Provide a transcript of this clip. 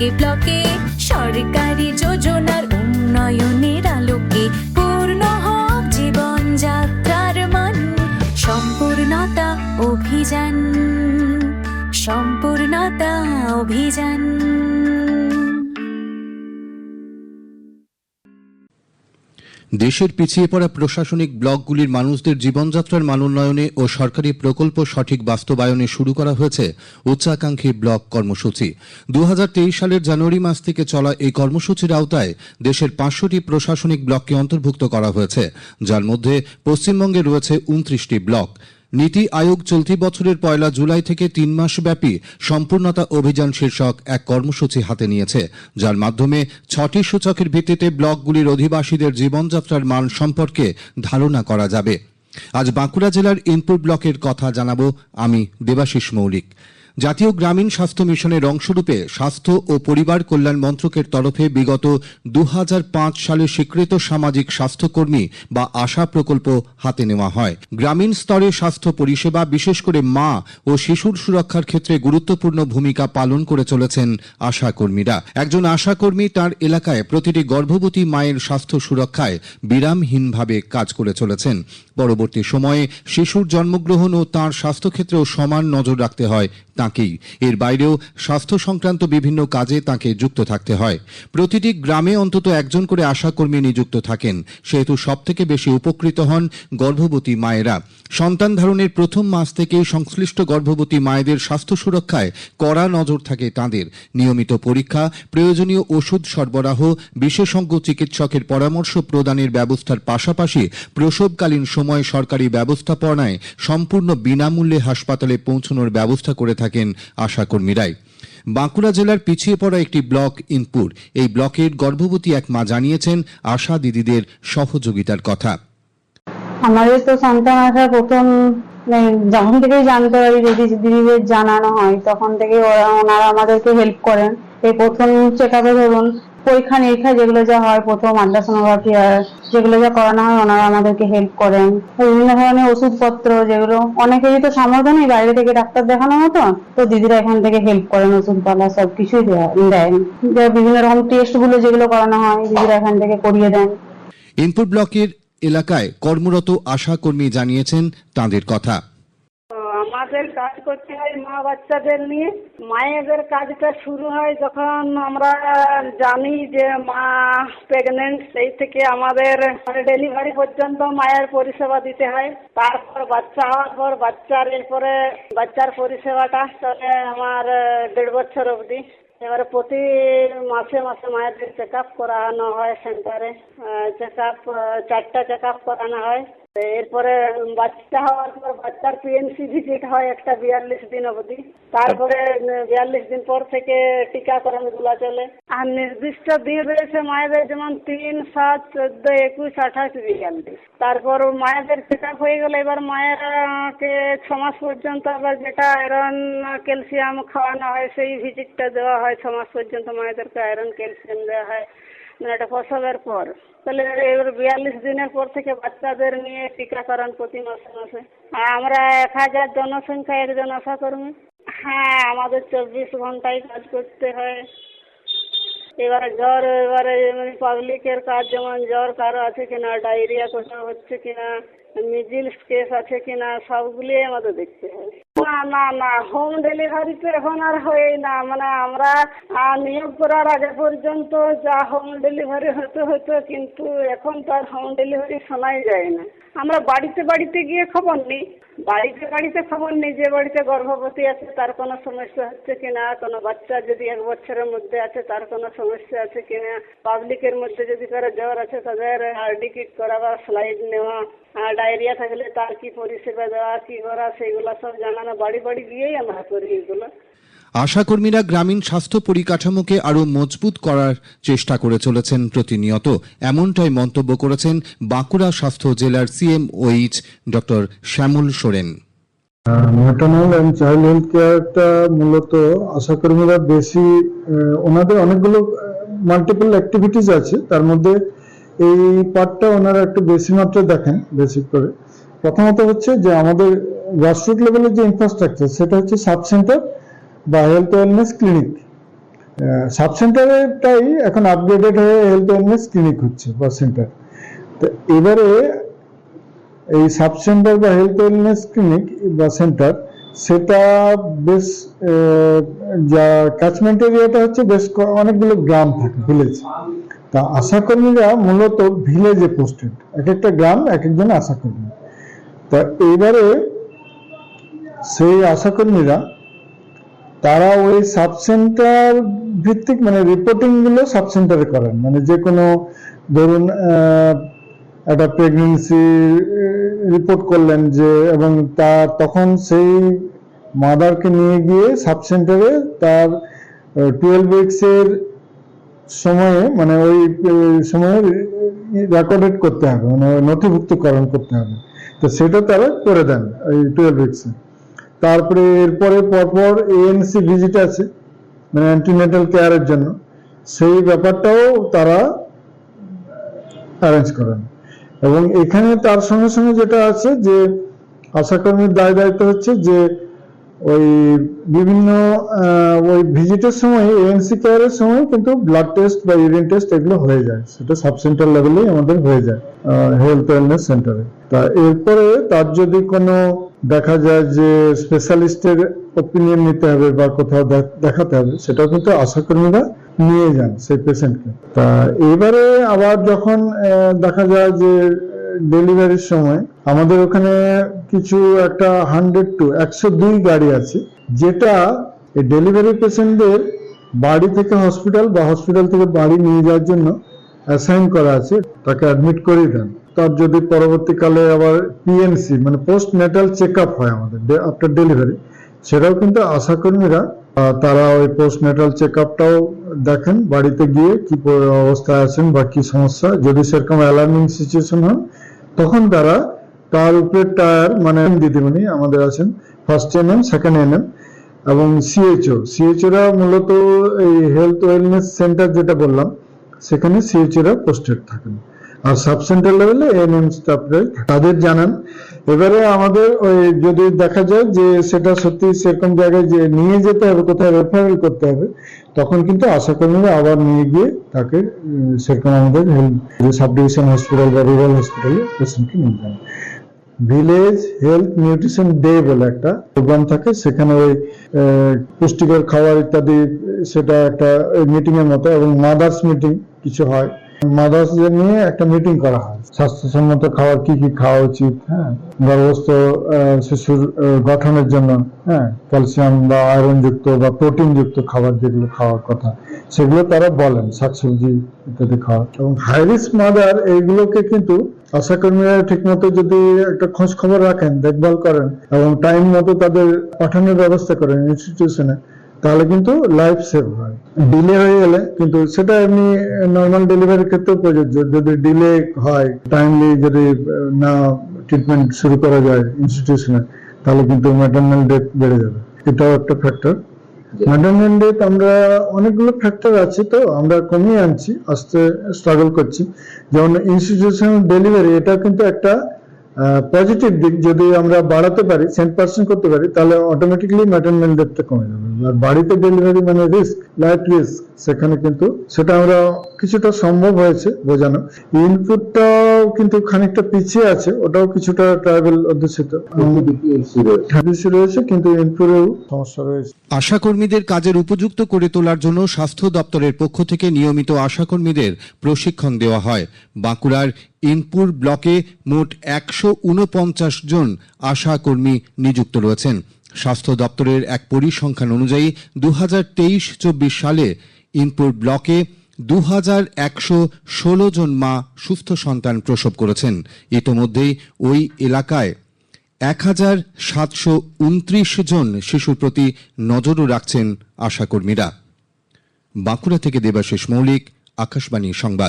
ব্লকে ব্লকে, সরকারি যোজনার উন্নয়নের আলোকে। পূর্ণ হোক জীবন যাত্রার মান, সম্পূর্ণতা অভিযান সম্পূর্ণতা অভিযান। দেশের পিছিয়ে পড়া প্রশাসনিক ব্লকগুলির মানুষদের জীবনযাত্রার মান উন্নয়নে ও সরকারি প্রকল্প সঠিক বাস্তবায়নে শুরু করা হয়েছে উচ্চাকাঙ্ক্ষী ব্লক কর্মসূচি। দু হাজার তেইশ সালের জানুয়ারি মাস থেকে চলা এই কর্মসূচির আওতায় দেশের পাঁচশোটি প্রশাসনিক ব্লককে অন্তর্ভুক্ত করা হয়েছে। যার মধ্যে পশ্চিমবঙ্গে রয়েছে উনত্রিশটি ব্লক। নীতি আয়োগ চলতি বছরের পয়লা জুলাই থেকে তিন মাস ব্যাপী সম্পূর্ণতা অভিযান শীর্ষক এক কর্মসূচি হাতে নিয়েছে, যার মাধ্যমে ছটি সূচকের ভিত্তিতে ব্লকগুলির অধিবাসীদের জীবনযাত্রার মান সম্পর্কে ধারণা করা যাবে। আজ বাঁকুড়া জেলার ইনপুর ব্লকের কথা জানাব আমি দেবাশিস মৌলিক। জাতীয় গ্রামীণ স্বাস্থ্য মিশনের অংশরূপে স্বাস্থ্য ও পরিবার কল্যাণ মন্ত্রকের তরফে বিগত দু হাজার পাঁচ সালে স্বীকৃত সামাজিক স্বাস্থ্যকর্মী বা আশা প্রকল্প হাতে নেওয়া হয়। গ্রামীণ স্তরে স্বাস্থ্য পরিষেবা, বিশেষ করে মা ও শিশুর সুরক্ষার ক্ষেত্রে গুরুত্বপূর্ণ ভূমিকা পালন করে চলেছেন আশাকর্মীরা। একজন আশাকর্মী তার এলাকায় প্রতিটি গর্ভবতী মায়ের স্বাস্থ্য সুরক্ষায় বিরামহীনভাবে কাজ করে চলেছেন। পরবর্তী সময়ে শিশুর জন্মগ্রহণ ও তার স্বাস্থ্যক্ষেত্রেও সমান নজর রাখতে হয় তাঁকেই। এর বাইরেও স্বাস্থ্য সংক্রান্ত বিভিন্ন কাজে তাকে যুক্ত থাকতে হয়। প্রতিটি গ্রামে অন্তত একজন করে আশাকর্মী নিযুক্ত থাকেন। সেহেতু সবথেকে বেশি উপকৃত হন গর্ভবতী মায়েরা। সন্তান ধারণের প্রথম মাস থেকেই সংশ্লিষ্ট গর্ভবতী মায়েদের স্বাস্থ্য সুরক্ষায় কড়া নজর থাকে তাঁদের। নিয়মিত পরীক্ষা, প্রয়োজনীয় ওষুধ সরবরাহ, বিশেষজ্ঞ চিকিৎসকের পরামর্শ প্রদানের ব্যবস্থার পাশাপাশি প্রসবকালীন সময় সরকারি ব্যবস্থাপনায় সম্পূর্ণ বিনামূল্যে হাসপাতালে পৌঁছানোর ব্যবস্থা করে থাকেন আশাকর্মীরাই। বাঁকুড়া জেলার পিছিয়ে পড়া একটি ব্লক ইনপুর। এই ব্লকের গর্ভবতী এক মা জানিয়েছেন, আশা দিদিদের সহযোগিতার কথা। আমাদের তো সন্তান আসার প্রথম মানে যখন থেকেই জানতে পারি যদি দিদিদের জানানো হয়, তখন থেকে ওরা, ওনারা আমাদেরকে হেল্প করেন। এই প্রথম চেক আপে ধরুন পরীক্ষা নিরীক্ষা যেগুলো যা হয়, প্রথম আল্ট্রাসোনোগ্রাফি যেগুলো যা করানো হয়, ওনারা আমাদেরকে হেল্প করেন। বিভিন্ন ধরনের ওষুধপত্র যেগুলো, অনেকেরই তো সামর্থ্য নেই, বাইরে থেকে ডাক্তার দেখানোর মতো তো দিদিরা এখান থেকে হেল্প করেন ওষুধপালা সব কিছুই দেন। বিভিন্ন রকম টেস্টগুলো যেগুলো করানো হয়, দিদিরা এখান থেকে করিয়ে দেন। ইনপুট ব্লকের এলাকায় কর্মরত আশাকর্মী জানিয়েছেন তাঁদের কথা। আমাদের কাজ করতে হয়, মা বাচ্চাদের নিয়ে। মায়েদের কাজটা শুরু হয় যখন আমরা জানি যে মা প্রেগনেন্ট সেই থেকে আমাদের ডেলিভারি পর্যন্ত মায়ের পরিষেবা দিতে হয়। তারপর বাচ্চা হওয়ার পর বাচ্চার এরপরে বাচ্চার পরিষেবাটা চলে আমার দেড় বছর অবধি। এবারে প্রতি মাসে মাসে মায়েদের চেক আপ করানো হয় সেন্টারে চেক আপ চারটা চেক আপ করানো হয়। এরপরে বাচ্চা হওয়ার পর বাচ্চার পিএনসি ভিজিট হয় একটা বিয়াল্লিশ দিন অবধি। তারপরে বিয়াল্লিশ দিন পর থেকে টিকাকরণগুলা চলে। আর নির্দিষ্ট দিন রয়েছে মায়েদের, যেমন তিন, সাত, চোদ্দ, একুশ, আঠাশ, বিয়াল্লিশ। তারপর মায়েদের চেক আপ হয়ে গেলে এবার মায়েরকে ছ মাস পর্যন্ত আবার যেটা আয়রন ক্যালসিয়াম খাওয়ানো হয়, সেই ভিজিটটা দেওয়া হয়। ছ মাস পর্যন্ত মায়েদেরকে আয়রন ক্যালসিয়াম দেওয়া হয়। মানে এটা প্রসবের পর। তাহলে এবার বিয়াল্লিশ দিনের পর থেকে বাচ্চাদের নিয়ে টিকাকরণ প্রতি মাসে মাসে। আর আমরা এক হাজার জনসংখ্যা একজন আশা কর্মী হ্যাঁ আমাদের চব্বিশ ঘন্টায় কাজ করতে হয়। এবারে জ্বর, এবারে পাবলিকের কাজ, যেমন জ্বর কারও আছে কিনা ডায়রিয়া কোথাও হচ্ছে কিনা মিজিলস কেস আছে কিনা সবগুলি আমাদের দেখতে হয়। না না না হোম ডেলিভারি তো এখন আর হয়ই না। মানে আমরা নিয়োগ করার আগে পর্যন্ত যা হোম ডেলিভারি হতে, হতো, কিন্তু এখন তো আর হোম ডেলিভারি শোনাই যায় না। আমরা বাড়িতে বাড়িতে গিয়ে খবর নিই। বাড়িতে বাড়িতে খবর নিই যে বাড়িতে গর্ভবতী আছে, তার কোনো সমস্যা হচ্ছে কিনা কোনো বাচ্চা যদি এক বছরের মধ্যে আছে, তার কোনো সমস্যা আছে কিনা পাবলিকের মধ্যে যদি কারও জ্বর আছে, তাদের আরডি কিট করা বা স্লাইড নেওয়া ডায়রিয়া থাকলে তার কি পরিষেবা দেওয়া, কি করা, সেগুলো সব জানানো। বাড়ি বাড়ি গিয়েই আমরা করি এগুলো। আশাকর্মীরা গ্রামীণ স্বাস্থ্য পরিকাঠামোকে আরও মজবুত করার চেষ্টা করে চলেছেন প্রতিনিয়ত। এমনটাই মন্তব্য করেছেন বাঁকুড়া স্বাস্থ্য জেলার CMOH doctor Shyamal Soren. Maternal and child health কেয়ারটা মূলত আশাকর্মীরা বেশি ওনাদের অনেকগুলো মাল্টিপল অ্যাক্টিভিটিস আছে। তার মধ্যে এই পার্টটা ওনারা একটু বেশি মাত্রায় দেখেন বেসিক করে। প্রথমত হচ্ছে যে আমাদের গ্রাসরুট লেভেলের যে ইনফ্রাস্ট্রাকচার সেটা হচ্ছে সাব সেন্টার বা হেলথ ওয়েলনেস ক্লিনিক সাব সেন্টারেটাই এখন আপগ্রেডেড হয়ে হেলথ ওয়েলনেস ক্লিনিক হচ্ছে বা সেন্টার তো এবারে এই সাব সেন্টার বা হেলথ ওয়েলনেস ক্লিনিক বা সেন্টার সেটা বেশ যা ক্যাচমেন্ট এরিয়াটা হচ্ছে বেশ অনেকগুলো গ্রাম থাকে ভিলেজ তা আশাকর্মীরা মূলত ভিলেজে পোস্টেড এক একটা গ্রাম এক একজন আশাকর্মী। তা এইবারে সেই আশাকর্মীরা তারা ওই সাব সেন্টার ভিত্তিক মানে রিপোর্টিংগুলো সাব সেন্টারে করেন। মানে যে কোনো, ধরুন একটা প্রেগনেন্সি রিপোর্ট করলেন যে, এবং তার তখন সেই মাদারকে নিয়ে গিয়ে সাব সেন্টারে তার টুয়েলভ উইক্সের সময়ে মানে ওই সময়ে রেকর্ডেড করতে হবে। মানে নথিভুক্তকরণ করতে হবে। তো সেটা তারা করে দেন, ওই টুয়েলভ উইক্সে তারপরে এরপরে পরপর এএনসি ভিজিট আছে মানে অ্যান্টিনেটাল কেয়ারের জন্য। সেই ব্যাপারটাও তারা অ্যারেঞ্জ করেন। এবং এখানে তার সঙ্গে সঙ্গে যেটা আছে যে, আশাকর্মীর দায় দায়িত্ব হচ্ছে যে, ওই বিভিন্ন ওই ভিজিটের সময় এএনসি কেয়ারের সময় কিন্তু ব্লাড টেস্ট বা ইউরিন টেস্ট এগুলো হয়ে যায়। সেটা সাব সেন্টার লেভেলেই আমাদের হয়ে যায় হেলথ ওয়েলনেস সেন্টারে তা এরপরে তার যদি কোনো দেখা যায় যে স্পেশালিস্টের ওপিনিয়ন নিতে হবে বা কোথাও দেখাতে হবে, সেটাও কিন্তু আশাকর্মীরা নিয়ে যান সেই পেশেন্টকে তা এবারে আবার যখন দেখা যায় যে ডেলিভারির সময় আমাদের ওখানে কিছু একটা হান্ড্রেড টু একশো দুই গাড়ি আছে, যেটা এই ডেলিভারি পেশেন্টদের বাড়ি থেকে হসপিটাল বা হসপিটাল থেকে বাড়ি নিয়ে যাওয়ার জন্য অ্যাসাইন করা আছে, তাকে অ্যাডমিট করিয়ে দেন। তার যদি পরবর্তীকালে আবার পিএনসি মানে পোস্ট নেটাল চেক আপ হয় আমাদের আফটার ডেলিভারি সেটাও কিন্তু আশাকর্মীরা তারা ওই পোস্ট নেটাল চেক আপটাও দেখেন, বাড়িতে গিয়ে কি অবস্থায় আছেন বা কি সমস্যা। যদি সেরকম অ্যালার্মিং সিচুয়েশন হয়, তখন তারা তার উপরে টায়ার মানে দিদিমণি আমাদের আছেন ফার্স্ট এনএম সেকেন্ড এনএম এবং সিএইচও সিএইচওরা মূলত এই হেলথ ওয়েলনেস সেন্টার যেটা বললাম, সেখানে সিএইচওরা পোস্টেড থাকেন। আর সাব সেন্টার লেভেলে এএনএম স্টাফরাই তাদের জানান। এবারে আমাদের ওই যদি দেখা যায় যে সেটা সত্যি সেরকম জায়গায় যে নিয়ে যেতে হবে, কোথায় রেফারেল করতে হবে, তখন কিন্তু আশাকর্মীরা আবার নিয়ে গিয়ে তাকে সেরকম আমাদের সাব ডিভিশন হসপিটাল বা রুরাল হসপিটালে পেশেন্টকে নিয়ে যান। ভিলেজ হেলথ নিউট্রিশন ডে বলে একটা প্রোগ্রাম থাকে, সেখানে ওই পুষ্টিকর খাবার ইত্যাদি, সেটা একটা মিটিং এর মতো, এবং মাদার্স মিটিং কিছু হয়। মাদার্সদের নিয়ে একটা মিটিং করা হয়। স্বাস্থ্যসম্মত কি কি খাওয়া উচিত হ্যাঁ? গর্ভস্থ শিশুর গঠনের জন্য হ্যাঁ? ক্যালসিয়াম বা আয়রন যুক্ত বা প্রোটিন যুক্ত খাবার যেগুলো খাওয়ার কথা, সেগুলো তারা বলেন, শাকসবজি ইত্যাদি খাওয়া এবং হাই মাদার এইগুলোকে কিন্তু আশাকর্মীরা ঠিকমতো যদি একটা খোঁজ খবর রাখেন, দেখভাল করেন, এবং টাইম মতো তাদের পাঠানোর ব্যবস্থা করেন ইনস্টিটিউশনে তাহলে কিন্তু লাইফ সেভ হয়। ডিলে হয়ে গেলে কিন্তু সেটা এমনি নর্মাল ডেলিভারির ক্ষেত্রেও প্রযোজ্য। যদি ডিলে হয় টাইমলি যদি না ট্রিটমেন্ট শুরু করা যায় ইনস্টিটিউশনে তাহলে কিন্তু ম্যাটার্নাল ডেথ বেড়ে যাবে। এটাও একটা ফ্যাক্টর ম্যাটার্নাল ডেথ আমরা অনেকগুলো ফ্যাক্টর আছে তো আমরা কমিয়ে আনছি আস্তে স্ট্রাগল করছি। যেমন ইনস্টিটিউশনাল ডেলিভারি এটা কিন্তু একটা পজিটিভ দিক যদি আমরা বাড়াতে পারি সেন্ট পার্সেন্ট করতে পারি, তাহলে অটোমেটিকলি ম্যাটারনাল ডেথটা কমে যাবে। আর বাড়িতে ডেলিভারি মানে রিস্ক লাইফ রিস্ক সেখানে কিন্তু সেটা আমরা কিছুটা সম্ভব হয়েছে বোঝানো। ইনপুটটাও কিন্তু খানিকটা পিছিয়ে আছে ওটাও কিছুটা ট্রাইবেল অধ্যুষিত। বেশি রয়েছে। কিন্তু ইনপুটেও সমস্যা রয়েছে। আশাকর্মীদের কাজের উপযুক্ত করে তোলার জন্য স্বাস্থ্য দপ্তরের পক্ষ থেকে নিয়মিত আশাকর্মীদের প্রশিক্ষণ দেওয়া হয়। বাঁকুড়ার ইনপুর ব্লকে মোট একশো উনপঞ্চাশ জন আশাকর্মী নিযুক্ত রয়েছেন। স্বাস্থ্য দপ্তরের এক পরিসংখ্যান অনুযায়ী দু হাজার তেইশ চব্বিশ সালে ইনপুর ব্লকে দু হাজার একশো ষোলো জন মা সুস্থ সন্তান প্রসব করেছেন। ইতোমধ্যেই ওই এলাকায় এক হাজার সাতশো উনত্রিশ জন শিশুর প্রতি নজরও রাখছেন আশাকর্মীরা। বাঁকুড়া থেকে দেবাশিস মৌলিক, আকাশবাণী সংবাদ।